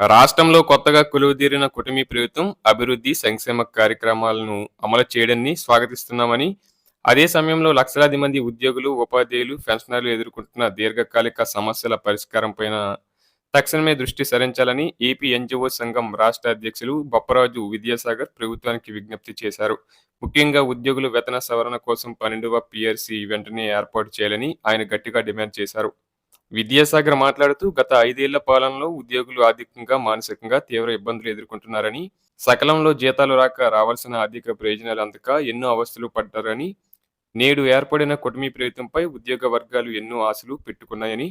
రాష్ట్రంలో కొత్తగా కొలువుదీరిన కుటుంబీ ప్రభుత్వం అభివృద్ధి సంక్షేమ కార్యక్రమాలను అమలు చేయడాన్ని స్వాగతిస్తున్నామని అదే సమయంలో లక్షలాది మంది ఉద్యోగులు ఉపాధ్యాయులు పెన్షనర్లు ఎదుర్కొంటున్న దీర్ఘకాలిక సమస్యల పరిష్కారం పైన తక్షణమే దృష్టి సారించాలని ఏపీ ఎన్జిఓ సంఘం రాష్ట్ర అధ్యక్షులు బొప్పరాజు విద్యాసాగర్ ప్రభుత్వానికి విజ్ఞప్తి చేశారు. ముఖ్యంగా ఉద్యోగులు వేతన సవరణ కోసం పన్నెండవ పిఆర్సీ వెంటనే ఏర్పాటు చేయాలని ఆయన గట్టిగా డిమాండ్ చేశారు. విద్యాసాగర్ మాట్లాడుతూ గత ఐదేళ్ళ పాలనలో ఉద్యోగులు ఆర్థికంగా మానసికంగా తీవ్ర ఇబ్బందులు ఎదుర్కొంటున్నారని సకలంలో జీతాలు రాక రావాల్సిన ఆర్థిక ప్రయోజనాలు అందక ఎన్నో అవస్థలు పడ్డారని నేడు ఏర్పడిన కుటుంబీ ప్రభుత్వంపై ఉద్యోగ వర్గాలు ఎన్నో ఆశలు పెట్టుకున్నాయని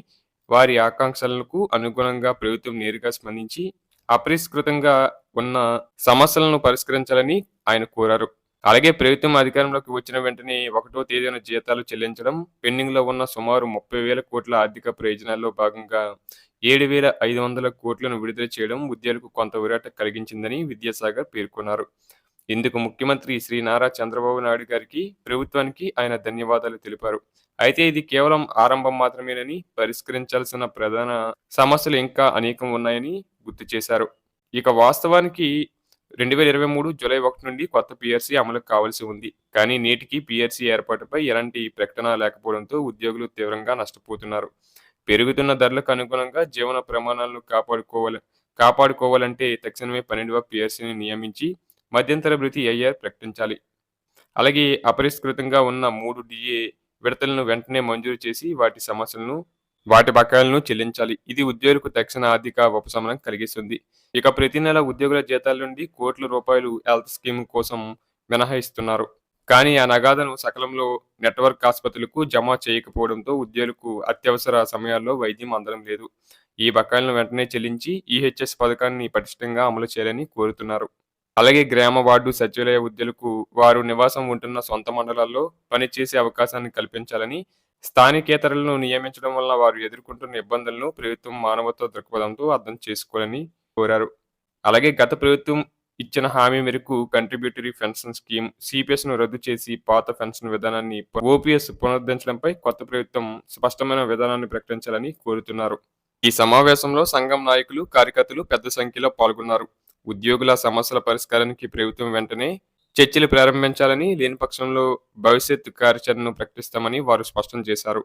వారి ఆకాంక్షలకు అనుగుణంగా ప్రభుత్వం నేరుగా స్పందించి అపరిష్కృతంగా ఉన్న సమస్యలను పరిష్కరించాలని ఆయన కోరారు. అలాగే ప్రభుత్వం అధికారంలోకి వచ్చిన వెంటనే ఒకటో తేదీన జీతాలు చెల్లించడం పెండింగ్లో ఉన్న సుమారు ముప్పై వేల కోట్ల ఆర్థిక ప్రయోజనాల్లో భాగంగా ఏడు వేల ఐదు వందల కోట్లను విడుదల చేయడం ఉద్యోగులకు కొంత విరాట కలిగించిందని విద్యాసాగర్ పేర్కొన్నారు. ఇందుకు ముఖ్యమంత్రి శ్రీ నారా చంద్రబాబు నాయుడు గారికి ప్రభుత్వానికి ఆయన ధన్యవాదాలు తెలిపారు. అయితే ఇది కేవలం ఆరంభం మాత్రమేనని పరిష్కరించాల్సిన ప్రధాన సమస్యలు ఇంకా అనేకం ఉన్నాయని గుర్తు చేశారు. ఇక వాస్తవానికి రెండు వేల ఇరవై మూడు జూలై ఒకటి నుండి కొత్త పిఆర్సీ అమలు కావాల్సి ఉంది. కానీ నేటికి పిఆర్సీ ఏర్పాటుపై ఎలాంటి ప్రకటన లేకపోవడంతో ఉద్యోగులు తీవ్రంగా నష్టపోతున్నారు. పెరుగుతున్న ధరలకు అనుగుణంగా జీవన ప్రమాణాలను కాపాడుకోవాలి కాపాడుకోవాలంటే తక్షణమే పన్నెండవ పిఆర్సీని నియమించి మధ్యంతర భృతి ఐఆర్ ప్రకటించాలి. అలాగే అపరిష్కృతంగా ఉన్న మూడు డిఏ విడతలను వెంటనే మంజూరు చేసి వాటి సమస్యలను వాటి బకాయిలను చెల్లించాలి. ఇది ఉద్యోగులకు తక్షణ ఆర్థిక ఉపశమనం కలిగిస్తుంది. ఇక ప్రతి నెల ఉద్యోగుల జీతాల నుండి కోట్ల రూపాయలు హెల్త్ స్కీమ్ కోసం మినహాయిస్తున్నారు. కానీ ఆ నగాదను సకలంలో నెట్వర్క్ ఆసుపత్రులకు జమ చేయకపోవడంతో ఉద్యోగులకు అత్యవసర సమయాల్లో వైద్యం అందడం లేదు. ఈ బకాయిలను వెంటనే చెల్లించి ఈహెచ్ఎస్ పథకాన్ని పటిష్టంగా అమలు చేయాలని కోరుతున్నారు. అలాగే గ్రామ వార్డు సచివాలయ ఉద్యోగులకు వారు నివాసం ఉంటున్న సొంత మండలాల్లో పనిచేసే అవకాశాన్ని కల్పించాలని స్థానికేతరులను నియమించడం వల్ల వారు ఎదుర్కొంటున్న ఇబ్బందులను ప్రభుత్వం మానవత్వ దృక్పథంతో అర్థం చేసుకోవాలని కోరారు. అలాగే గత ప్రభుత్వం ఇచ్చిన హామీ మేరకు కంట్రిబ్యూటరీ పెన్షన్ స్కీమ్ సిపిఎస్ను రద్దు చేసి పాత పెన్షన్ విధానాన్ని ఓపీఎస్ పునరుద్ధరించడంపై కొత్త ప్రభుత్వం స్పష్టమైన విధానాన్ని ప్రకటించాలని కోరుతున్నారు. ఈ సమావేశంలో సంఘం నాయకులు కార్యకర్తలు పెద్ద సంఖ్యలో పాల్గొన్నారు. ఉద్యోగుల సమస్యల పరిష్కారానికి ప్రభుత్వం వెంటనే చర్చలు ప్రారంభించాలని లేని పక్షంలో భవిష్యత్ కార్యాచరణను ప్రకటిస్తామని వారు స్పష్టం చేశారు.